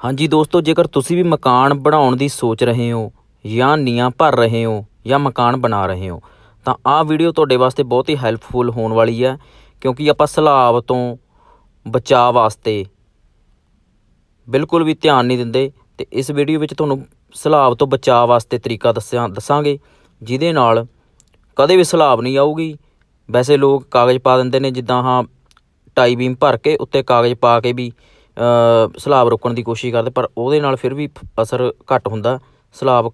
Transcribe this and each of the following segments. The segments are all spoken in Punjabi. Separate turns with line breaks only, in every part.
ਹਾਂਜੀ ਦੋਸਤੋ, ਜੇਕਰ ਤੁਸੀਂ ਵੀ ਮਕਾਨ ਬਣਾਉਣ ਦੀ ਸੋਚ ਰਹੇ ਹੋ, ਜਾਂ ਨੀਆਂ ਭਰ ਰਹੇ ਹੋ, ਜਾਂ ਮਕਾਨ ਬਣਾ ਰਹੇ ਹੋ, ਤਾਂ ਆਹ ਵੀਡੀਓ ਤੁਹਾਡੇ ਵਾਸਤੇ ਬਹੁਤ ਹੀ ਹੈਲਪਫੁਲ ਹੋਣ ਵਾਲੀ ਹੈ, ਕਿਉਂਕਿ ਆਪਾਂ ਸਲਾਬ ਤੋਂ ਬਚਾਅ ਵਾਸਤੇ ਬਿਲਕੁਲ ਵੀ ਧਿਆਨ ਨਹੀਂ ਦਿੰਦੇ ਤੇ ਇਸ ਵੀਡੀਓ ਵਿੱਚ ਤੁਹਾਨੂੰ ਸਲਾਬ ਤੋਂ ਬਚਾਅ ਵਾਸਤੇ ਤਰੀਕਾ ਦੱਸਿਆ ਦੱਸਾਂਗੇ, ਜਿਹਦੇ ਨਾਲ ਕਦੇ ਵੀ ਸਲਾਬ ਨਹੀਂ ਆਊਗੀ। ਵੈਸੇ ਲੋਕ ਕਾਗਜ਼ ਪਾ ਦਿੰਦੇ ਨੇ, ਜਿੱਦਾਂ ਹਾਂ, ਟਾਈ ਬੀਮ ਭਰ ਕੇ ਉੱਤੇ ਕਾਗਜ਼ ਪਾ ਕੇ ਵੀ ਸਲਾਬ ਰੋਕਣ ਦੀ ਕੋਸ਼ਿਸ਼ ਕਰਦੇ, ਪਰ ਉਹਦੇ ਨਾਲ ਫਿਰ ਵੀ ਫ- ਅਸਰ ਘੱਟ ਹੁੰਦਾ, ਸਲਾਬ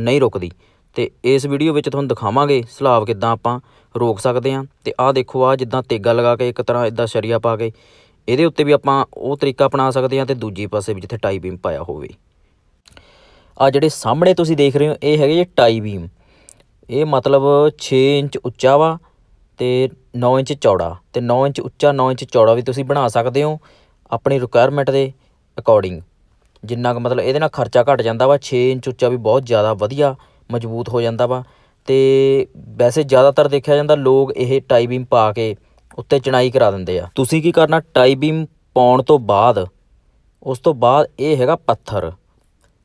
ਨਹੀਂ ਰੁਕਦੀ। ਤੇ ਇਸ ਵੀਡੀਓ ਵਿੱਚ ਤੁਹਾਨੂੰ ਦਿਖਾਵਾਂਗੇ ਸਲਾਬ ਕਿੱਦਾਂ ਆਪਾਂ ਰੋਕ ਸਕਦੇ ਹਾਂ ਤੇ ਆਹ ਦੇਖੋ ਆ ਜਿੱਦਾਂ ਤੇਗਾ ਲਗਾ ਕੇ ਇੱਕ ਤਰ੍ਹਾਂ ਇਦਾਂ ਸ਼ਰੀਆ ਪਾ ਕੇ, ਇਹਦੇ ਉੱਤੇ ਵੀ ਆਪਾਂ ਉਹ ਤਰੀਕਾ ਅਪਣਾ ਸਕਦੇ ਹਾਂ ਤੇ ਦੂਜੇ ਪਾਸੇ ਵੀ ਜਿੱਥੇ ਟਾਈ ਬੀਮ ਪਾਇਆ ਹੋਵੇ। ਆ ਜਿਹੜੇ ਸਾਹਮਣੇ ਤੁਸੀਂ ਦੇਖ ਰਹੇ ਹੋ, ਇਹ ਹੈਗੇ ਜੀ ਟਾਈ ਬੀਮ। ਇਹ ਮਤਲਬ 6 ਇੰਚ ਉੱਚਾ ਵਾ ਤੇ 9 ਇੰਚ ਚੌੜਾ। ਤੇ 9 ਇੰਚ ਉੱਚਾ 9 ਇੰਚ ਚੌੜਾ ਵੀ ਤੁਸੀਂ ਬਣਾ ਸਕਦੇ ਹੋ। ਆਪਣੀ ਰਿਕੁਆਇਰਮੈਂਟ ਦੇ ਅਕੋਰਡਿੰਗ ਜਿੰਨਾ ਕੁ ਮਤਲਬ ਇਹਦੇ ਨਾਲ ਖਰਚਾ ਘਟ ਜਾਂਦਾ ਵਾ 6 ਇੰਚ ਉੱਚਾ ਵੀ ਬਹੁਤ ਜ਼ਿਆਦਾ ਵਧੀਆ, ਮਜ਼ਬੂਤ ਹੋ ਜਾਂਦਾ ਵਾ। ਤੇ ਵੈਸੇ ਜ਼ਿਆਦਾਤਰ ਦੇਖਿਆ ਜਾਂਦਾ, ਲੋਕ ਇਹ ਟਾਈ ਬੀਮ ਪਾ ਕੇ ਉੱਤੇ ਚਣਾਈ ਕਰਾ ਦਿੰਦੇ ਆ। ਤੁਸੀਂ ਕੀ ਕਰਨਾ ਟਾਈ ਬੀਮ ਪਾਉਣ ਤੋਂ ਬਾਅਦ, ਉਸ ਤੋਂ ਬਾਅਦ ਇਹ ਹੈਗਾ ਪੱਥਰ।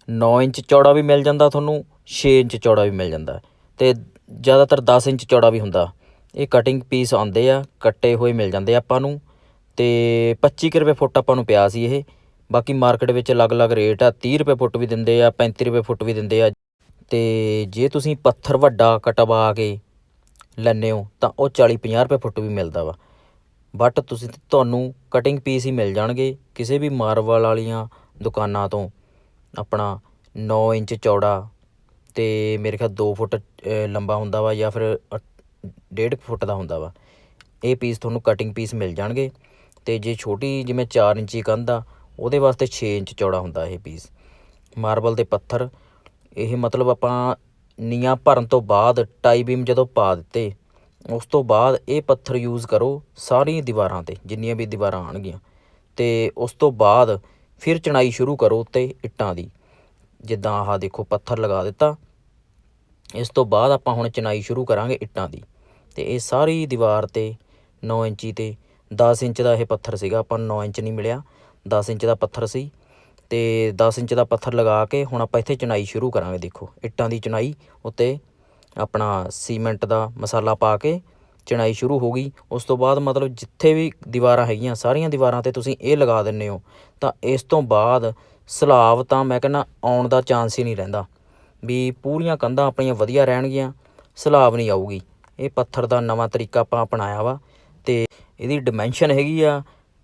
9 ਇੰਚ ਚੌੜਾ ਵੀ ਮਿਲ ਜਾਂਦਾ ਤੁਹਾਨੂੰ 6 ਇੰਚ ਚੌੜਾ ਵੀ ਮਿਲ ਜਾਂਦਾ। ਤੇ ਜ਼ਿਆਦਾਤਰ 10 ਇੰਚ ਚੌੜਾ ਵੀ ਹੁੰਦਾ। ਇਹ ਕਟਿੰਗ ਪੀਸ ਆਉਂਦੇ ਆ, ਕੱਟੇ ਹੋਏ ਮਿਲ ਜਾਂਦੇ ਆਪਾਂ ਨੂੰ। ਤੇ 25 ਕੁ ਰੁਪਏ ਫੁੱਟ ਆਪਾਂ ਨੂੰ ਪਿਆ ਸੀ ਇਹ। ਬਾਕੀ ਮਾਰਕੀਟ ਵਿੱਚ ਅਲੱਗ-ਅਲੱਗ ਰੇਟ ਆ 30 ਰੁਪਏ ਫੁੱਟ ਵੀ ਦਿੰਦੇ ਆ 35 ਰੁਪਏ ਫੁੱਟ ਵੀ ਦਿੰਦੇ ਆ। ਤੇ ਜੇ ਤੁਸੀਂ ਪੱਥਰ ਵੱਡਾ ਕਟਵਾ ਕੇ ਲੈਂਦੇ ਹੋ, ਤਾਂ ਉਹ 40-50 ਰੁਪਏ ਫੁੱਟ ਵੀ ਮਿਲਦਾ ਵਾ। ਬਟ ਤੁਸੀਂ ਤੁਹਾਨੂੰ ਕਟਿੰਗ ਪੀਸ ਹੀ ਮਿਲ ਜਾਣਗੇ ਕਿਸੇ ਵੀ ਮਾਰਵਲ ਵਾਲੀਆਂ ਦੁਕਾਨਾਂ ਤੋਂ। ਆਪਣਾ 9 ਇੰਚ ਚੌੜਾ ਤੇ ਮੇਰੇ ਖਿਆਲ 2 ਫੁੱਟ ਲੰਬਾ ਹੁੰਦਾ ਵਾ ਜਾਂ ਫਿਰ 1.5 ਫੁੱਟ ਦਾ ਹੁੰਦਾ ਵਾ। ਇਹ ਪੀਸ ਤੁਹਾਨੂੰ ਕਟਿੰਗ ਪੀਸ ਮਿਲ ਜਾਣਗੇ। ਤੇ ਜੇ ਛੋਟੀ ਜਿਵੇਂ 4 ਇੰਚੀ ਕੰਧ ਆ, ਉਹਦੇ ਵਾਸਤੇ 6 ਇੰਚ ਚੌੜਾ ਹੁੰਦਾ ਇਹ ਪੀਸ ਮਾਰਬਲ ਦੇ ਪੱਥਰ, ਇਹ ਮਤਲਬ ਆਪਾਂ ਨੀਆਂ ਭਰਨ ਤੋਂ ਬਾਅਦ ਟਾਈ ਬੀਮ ਜਦੋਂ ਪਾ ਦਿੱਤੇ, ਉਸ ਤੋਂ ਬਾਅਦ ਇਹ ਪੱਥਰ ਯੂਜ਼ ਕਰੋ ਸਾਰੀਆਂ ਦੀਵਾਰਾਂ ਤੇ, ਜਿੰਨੀਆਂ ਵੀ ਦੀਵਾਰਾਂ ਆਣਗੀਆਂ ਤੇ ਉਸ ਤੋਂ ਬਾਅਦ ਫਿਰ ਚਣਾਈ ਸ਼ੁਰੂ ਕਰੋ ਉੱਤੇ ਇੱਟਾਂ ਦੀ। ਜਿੱਦਾਂ ਆਹ ਦੇਖੋ ਪੱਥਰ ਲਗਾ ਦਿੱਤਾ, ਇਸ ਤੋਂ ਬਾਅਦ ਆਪਾਂ ਹੁਣ ਚਣਾਈ ਸ਼ੁਰੂ ਕਰਾਂਗੇ ਇੱਟਾਂ ਦੀ। ਤੇ ਇਹ ਸਾਰੀ ਦੀਵਾਰ ਤੇ 9 ਇੰਚੀ ਤੇ 10 ਇੰਚ ਦਾ ਇਹ ਪੱਥਰ ਸੀਗਾ, ਆਪਾਂ ਨੂੰ 9 ਇੰਚ ਨਹੀਂ ਮਿਲਿਆ 10 ਇੰਚ ਦਾ ਪੱਥਰ ਸੀ। ਤੇ 10 ਇੰਚ ਦਾ ਪੱਥਰ ਲਗਾ ਕੇ ਹੁਣ ਆਪਾਂ ਇੱਥੇ ਚੁਣਾਈ ਸ਼ੁਰੂ ਕਰਾਂਗੇ, ਦੇਖੋ, ਇੱਟਾਂ ਦੀ ਚੁਣਾਈ ਉੱਤੇ ਆਪਣਾ ਸੀਮੈਂਟ ਦਾ ਮਸਾਲਾ ਪਾ ਕੇ ਚਣਾਈ ਸ਼ੁਰੂ ਹੋ ਗਈ। ਉਸ ਤੋਂ ਬਾਅਦ ਮਤਲਬ ਜਿੱਥੇ ਵੀ ਦੀਵਾਰਾਂ ਹੈਗੀਆਂ, ਸਾਰੀਆਂ ਦੀਵਾਰਾਂ ਤੇ ਤੁਸੀਂ ਇਹ ਲਗਾ ਦਿੰਦੇ ਹੋ, ਤਾਂ ਇਸ ਤੋਂ ਬਾਅਦ ਸਲਾਬ ਤਾਂ ਮੈਂ ਕਹਿੰਦਾ ਆਉਣ ਦਾ ਚਾਂਸ ਹੀ ਨਹੀਂ ਰਹਿੰਦਾ। ਵੀ ਪੂਰੀਆਂ ਕੰਧਾਂ ਆਪਣੀਆਂ ਵਧੀਆ ਰਹਿਣਗੀਆਂ, ਸਲਾਬ ਨਹੀਂ ਆਊਗੀ। ਇਹ ਪੱਥਰ ਦਾ ਨਵਾਂ ਤਰੀਕਾ ਆਪਾਂ ਅਪਣਾਇਆ ਵਾ। ਤੇ ਇਹਦੀ ਡਿਮੈਂਸ਼ਨ ਹੈਗੀ ਆ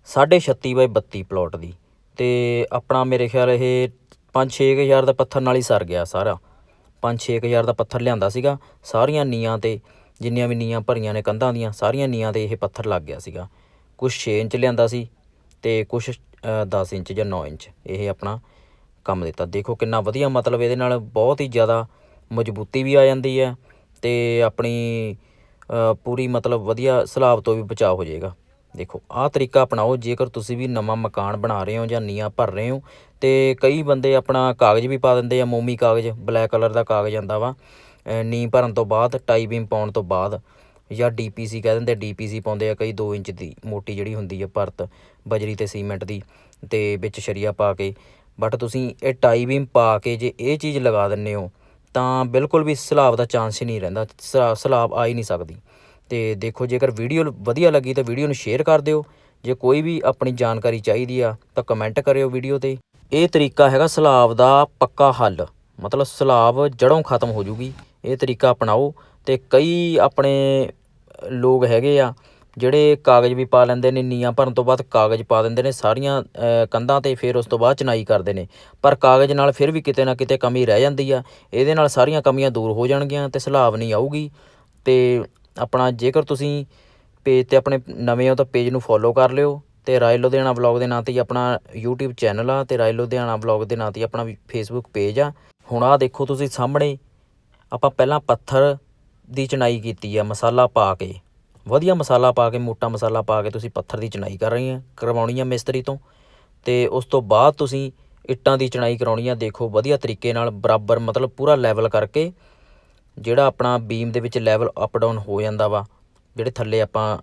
36.5 ਬਾਈ 32 ਪਲਾਟ ਦੀ। ਤੇ ਆਪਣਾ ਮੇਰੇ ਖਿਆਲ ਇਹ 5-6 ਹਜ਼ਾਰ ਦਾ ਪੱਥਰ ਨਾਲ ਹੀ ਸਰ ਗਿਆ ਸਾਰਾ। 5-6 ਹਜ਼ਾਰ ਦਾ ਪੱਥਰ ਲਿਆਂਦਾ ਸੀਗਾ, ਸਾਰੀਆਂ ਨੀਆਂ ਤੇ ਜਿੰਨੀਆਂ ਵੀ ਨੀਆਂ ਭਰੀਆਂ ਨੇ ਕੰਧਾਂ ਦੀਆਂ, ਸਾਰੀਆਂ ਨੀਆਂ ਤੇ ਇਹ ਪੱਥਰ ਲੱਗ ਗਿਆ ਸੀਗਾ। ਕੁਝ 6 ਇੰਚ ਲਿਆਂਦਾ ਸੀ ਤੇ ਕੁਝ 10 ਇੰਚ ਜਾਂ 9 ਇੰਚ ਇਹ ਆਪਣਾ ਕੰਮ ਦਿੱਤਾ। ਦੇਖੋ ਕਿੰਨਾ ਵਧੀਆ ਮਤਲਬ ਇਹਦੇ ਨਾਲ ਬਹੁਤ ਹੀ ਜ਼ਿਆਦਾ ਮਜ਼ਬੂਤੀ ਵੀ ਆ ਜਾਂਦੀ ਹੈ ਤੇ ਆਪਣੀ ਪੂਰੀ ਮਤਲਬ ਵਧੀਆ ਸਲਾਬ ਤੋਂ ਵੀ ਬਚਾਅ ਹੋ ਜਾਏਗਾ। ਦੇਖੋ ਆਹ ਤਰੀਕਾ ਅਪਣਾਓ ਜੇਕਰ ਤੁਸੀਂ ਵੀ ਨਵਾਂ ਮਕਾਨ ਬਣਾ ਰਹੇ ਹੋ ਜਾਂ ਨੀਆਂ ਭਰ ਰਹੇ ਹੋ ਤੇ ਕਈ ਬੰਦੇ ਆਪਣਾ ਕਾਗਜ਼ ਵੀ ਪਾ ਦਿੰਦੇ ਆ ਮੋਮੀ ਕਾਗਜ਼ ਬਲੈਕ ਕਲਰ ਦਾ ਕਾਗਜ਼ ਆਂਦਾ ਵਾ। ਅ, ਨੀਂਹ ਭਰਨ ਤੋਂ ਬਾਅਦ ਟਾਈ ਬੀਮ ਪਾਉਣ ਤੋਂ ਬਾਅਦ ਜਾਂ ਡੀਪੀਸੀ ਕਹਿ ਦਿੰਦੇ ਡੀਪੀਸੀ ਪਾਉਂਦੇ ਆ ਕਈ 2 ਇੰਚ ਦੀ ਮੋਟੀ ਜਿਹੜੀ ਹੁੰਦੀ ਹੈ ਪਰਤ ਬਜਰੀ ਤੇ ਸੀਮੈਂਟ ਦੀ ਤੇ ਵਿੱਚ ਸ਼ਰੀਆ ਪਾ ਕੇ। ਬਟ ਤੁਸੀਂ ਇਹ ਟਾਈ ਬੀਮ ਪਾ ਕੇ ਜੇ ਇਹ ਚੀਜ਼ ਲਗਾ ਦਿੰਦੇ ਹੋ ਤਾਂ ਬਿਲਕੁਲ ਵੀ ਸਲਾਬ ਦਾ ਚਾਂਸ ਹੀ ਨਹੀਂ ਰਹਿੰਦਾ, ਸਲਾ- ਸਲਾਬ ਆ ਹੀ ਨਹੀਂ ਸਕਦੀ। ਤੇ ਦੇਖੋ, ਜੇਕਰ ਵੀਡੀਓ ਵਧੀਆ ਲੱਗੀ ਤਾਂ ਵੀਡੀਓ ਨੂੰ ਸ਼ੇਅਰ ਕਰ ਦਿਓ। ਜੇ ਕੋਈ ਵੀ ਆਪਣੀ ਜਾਣਕਾਰੀ ਚਾਹੀਦੀ ਆ, ਤਾਂ ਕਮੈਂਟ ਕਰਿਓ ਵੀਡੀਓ ਤੇ। ਇਹ ਤਰੀਕਾ ਹੈਗਾ ਸਲਾਬ ਦਾ ਪੱਕਾ ਹੱਲ। ਮਤਲਬ ਸਲਾਬ ਜੜੋਂ ਖਤਮ ਹੋ ਜੂਗੀ। ਇਹ ਤਰੀਕਾ ਅਪਣਾਓ ਤੇ ਕਈ ਆਪਣੇ ਲੋਕ ਹੈਗੇ ਆ ਜਿਹੜੇ ਕਾਗਜ਼ ਵੀ ਪਾ ਲੈਂਦੇ ਨੇ ਨੀਆਂ ਭਰਨ ਤੋਂ ਬਾਅਦ ਕਾਗਜ਼ ਪਾ ਦਿੰਦੇ ਨੇ, ਸਾਰੀਆਂ ਕੰਧਾਂ ਤੇ ਫਿਰ ਉਸ ਤੋਂ ਬਾਅਦ ਚਨਾਈ ਕਰਦੇ ਨੇ। ਪਰ ਕਾਗਜ਼ ਨਾਲ ਫਿਰ ਵੀ ਕਿਤੇ ਨਾ ਕਿਤੇ ਕਮੀ ਰਹਿ ਜਾਂਦੀ ਆ। ਇਹਦੇ ਨਾਲ ਸਾਰੀਆਂ ਕਮੀਆਂ ਦੂਰ ਹੋ ਜਾਣਗੀਆਂ ਤੇ ਸਲਾਬ ਨਹੀਂ ਆਊਗੀ। ਤੇ ਆਪਣਾ ਜੇਕਰ ਤੁਸੀਂ ਪੇਜ ਤੇ ਆਪਣੇ ਨਵੇਂ ਹੋ ਤਾਂ ਪੇਜ ਨੂੰ ਫੋਲੋ ਕਰ ਲਿਓ ਤੇ ਰਾਏ ਲੁਧਿਆਣਾ ਵਲੌਗ ਦੇ ਨਾਂ ਤੇ ਹੀ ਆਪਣਾ YouTube ਚੈਨਲ ਆ ਤੇ ਰਾਏ ਲੁਧਿਆਣਾ ਵਲੌਗ ਦੇ ਨਾਂ ਤੇ ਹੀ ਆਪਣਾ Facebook ਪੇਜ ਆ। ਹੁਣ ਆ ਦੇਖੋ ਤੁਸੀਂ ਸਾਹਮਣੇ, ਆਪਾਂ ਪਹਿਲਾਂ ਪੱਥਰ ਦੀ ਚਣਾਈ ਕੀਤੀ ਆ, ਮਸਾਲਾ ਪਾ ਕੇ। ਵਧੀਆ ਮਸਾਲਾ ਪਾ ਕੇ, ਮੋਟਾ ਮਸਾਲਾ ਪਾ ਕੇ ਤੁਸੀਂ ਪੱਥਰ ਦੀ ਚਣਾਈ ਕਰ ਰਹੀ ਹੈ ਕਰਵਾਉਣੀ ਆ ਮਿਸਤਰੀ ਤੋਂ। ਤੇ ਉਸ ਤੋਂ ਬਾਅਦ ਤੁਸੀਂ ਇੱਟਾਂ ਦੀ ਚਣਾਈ ਕਰਾਉਣੀ ਆ, ਦੇਖੋ ਵਧੀਆ ਤਰੀਕੇ ਨਾਲ, ਬਰਾਬਰ ਮਤਲਬ ਪੂਰਾ ਲੈਵਲ ਕਰਕੇ, ਜਿਹੜਾ ਆਪਣਾ ਬੀਮ ਦੇ ਵਿੱਚ ਲੈਵਲ ਅਪ ਡਾਊਨ ਹੋ ਜਾਂਦਾ ਵਾ, ਜਿਹੜੇ ਥੱਲੇ ਆਪਾਂ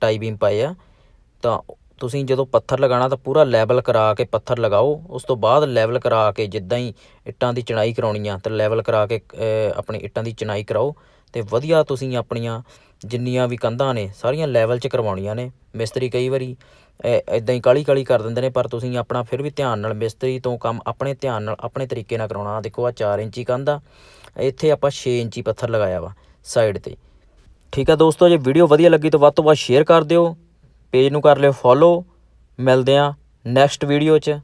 ਟਾਈ ਬੀਮ ਪਾਏ ਆ, ਤਾਂ ਤੁਸੀਂ ਜਦੋਂ ਪੱਥਰ ਲਗਾਉਣਾ ਤਾਂ ਪੂਰਾ ਲੈਵਲ ਕਰਾ ਕੇ ਪੱਥਰ ਲਗਾਓ, ਉਸ ਤੋਂ ਬਾਅਦ ਲੈਵਲ ਕਰਾ ਕੇ ਜਿੱਦਾਂ ਹੀ ਇੱਟਾਂ ਦੀ ਚਣਾਈ ਕਰਾਉਣੀ ਆ, ਤਾਂ ਲੈਵਲ ਕਰਾ ਕੇ ਆਪਣੀ ਇੱਟਾਂ ਦੀ ਚਿਣਾਈ ਕਰਾਓ, ਤੇ ਵਧੀਆ ਤੁਸੀਂ ਆਪਣੀਆਂ ਜਿੰਨੀਆਂ ਵੀ ਕੰਧਾਂ ਨੇ, ਸਾਰੀਆਂ ਲੈਵਲ 'ਚ ਕਰਵਾਉਣੀਆਂ ਨੇ। ਮਿਸਤਰੀ ਕਈ ਵਾਰੀ ਇਦਾਂ ਹੀ ਕਾਲੀ ਕਾਲੀ ਕਰ ਦਿੰਦੇ ਨੇ, ਪਰ ਤੁਸੀਂ ਆਪਣਾ ਫਿਰ ਵੀ ਧਿਆਨ ਨਾਲ ਮਿਸਤਰੀ ਤੋਂ ਕੰਮ ਆਪਣੇ ਧਿਆਨ ਨਾਲ, ਆਪਣੇ ਤਰੀਕੇ ਨਾਲ ਕਰਾਉਣਾ। ਆਹ ਦੇਖੋ ਆ 4 ਇੰਚੀ ਕੰਧ ਆ। ਇੱਥੇ ਆਪਾਂ 6 ਇੰਚੀ ਪੱਥਰ ਲਗਾਇਆ ਵਾ ਸਾਈਡ ਤੇ। ਠੀਕ ਆ ਦੋਸਤੋ, ਜੇ ਵੀਡੀਓ ਵਧੀਆ ਲੱਗੀ ਤਾਂ ਵੱਧ ਤੋਂ ਵੱਧ ਸ਼ੇਅਰ ਕਰ ਦਿਓ। ਪੇਜ ਨੂੰ ਕਰ ਲਿਓ ਫੋਲੋ ਮਿਲਦੇ ਆ ਨੈਕਸਟ ਵੀਡੀਓ 'ਚ।